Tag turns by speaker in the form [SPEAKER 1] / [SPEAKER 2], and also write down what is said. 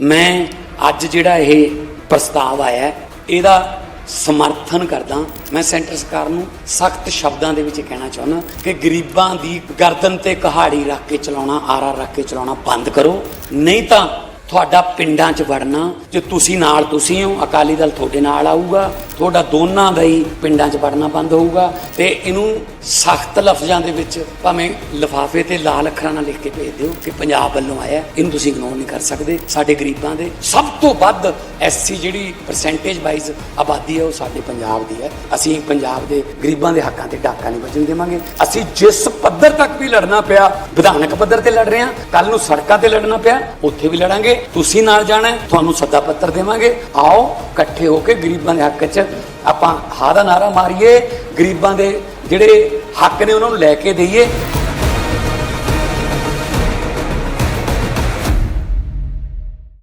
[SPEAKER 1] ਮੈਂ ਅੱਜ ਜਿਹੜਾ ਇਹ ਪ੍ਰਸਤਾਵ ਆਇਆ, ਇਹਦਾ ਸਮਰਥਨ ਕਰਦਾ। ਮੈਂ ਸੈਂਟਰ ਸਰਕਾਰ ਨੂੰ ਸਖਤ ਸ਼ਬਦਾਂ ਦੇ ਵਿੱਚ ਕਹਿਣਾ ਚਾਹੁੰਦਾ ਕਿ ਗਰੀਬਾਂ ਦੀ ਗਰਦਨ ਤੇ ਕਹਾੜੀ ਰੱਖ ਕੇ ਚਲਾਉਣਾ, ਆਰਾ ਰੱਖ ਕੇ ਚਲਾਉਣਾ ਬੰਦ ਕਰੋ। ਨਹੀਂ ਤਾਂ ਤੁਹਾਡਾ ਪਿੰਡਾਂ 'ਚ ਵੜਨਾ, ਜੇ ਤੁਸੀਂ ਨਾਲ ਤੁਸੀਂ ਹੋ, ਅਕਾਲੀ ਦਲ ਤੁਹਾਡੇ ਨਾਲ ਆਊਗਾ। ਤੁਹਾਡਾ ਦੋਨਾਂ ਦਾ ਹੀ ਪਿੰਡਾਂ 'ਚ ਵੜਨਾ ਬੰਦ ਹੋਊਗਾ ਤੇ ਇਹਨੂੰ ਸਖਤ ਲਫ਼ਜ਼ਾਂ ਦੇ ਵਿੱਚ ਭਾਵੇਂ ਲਿਫਾਫੇ ਤੇ ਲਾਲ ਅੱਖਰਾਂ ਨਾਲ ਲਿਖ ਕੇ ਭੇਜ ਦਿਓ ਕਿ ਪੰਜਾਬ ਵੱਲੋਂ ਆਇਆ, ਇਹਨੂੰ ਤੁਸੀਂ ਇਗਨੋਰ ਨਹੀਂ ਕਰ ਸਕਦੇ। ਸਾਡੇ ਗਰੀਬਾਂ ਦੇ ਸਭ ਤੋਂ ਵੱਧ ਐਸਸੀ ਜਿਹੜੀ ਪਰਸੈਂਟੇਜ ਵਾਈਜ਼ ਆਬਾਦੀ ਹੈ ਉਹ ਸਾਡੇ ਪੰਜਾਬ ਦੀ ਹੈ। ਅਸੀਂ ਪੰਜਾਬ ਦੇ ਗਰੀਬਾਂ ਦੇ ਹੱਕਾਂ ਤੇ ਡਾਕਾ ਨਹੀਂ ਵੱਜਣ ਦੇਵਾਂਗੇ। ਅਸੀਂ ਜਿਸ ਪੱਧਰ ਤੱਕ ਵੀ ਲੜਨਾ ਪਿਆ, ਵਿਧਾਨਕ ਪੱਧਰ ਤੇ ਲੜ ਰਹੇ ਹਾਂ ਕੱਲ ਨੂੰ ਸੜਕਾਂ ਤੇ ਲੜਨਾ ਪਿਆ, ਉੱਥੇ ਵੀ ਲੜਾਂਗੇ। ਤੁਸੀਂ ਨਾਲ ਜਾਣਾ ਤੁਹਾਨੂੰ ਸੱਦਾ ਪੱਤਰ ਦੇਵਾਂਗੇ। ਆਓ, ਇਕੱਠੇ ਹੋ ਕੇ ਗਰੀਬਾਂ ਦੇ ਹੱਕ 'ਚ ਆਪਾਂ ਹਾਂ ਦਾ ਨਾਰਾ ਮਾਰੀਏ, ਗਰੀਬਾਂ ਦੇ ਜਿਹੜੇ ਹੱਕ ਨੇ ਉਹਨਾਂ ਨੂੰ ਲੈ ਕੇ ਦਈਏ।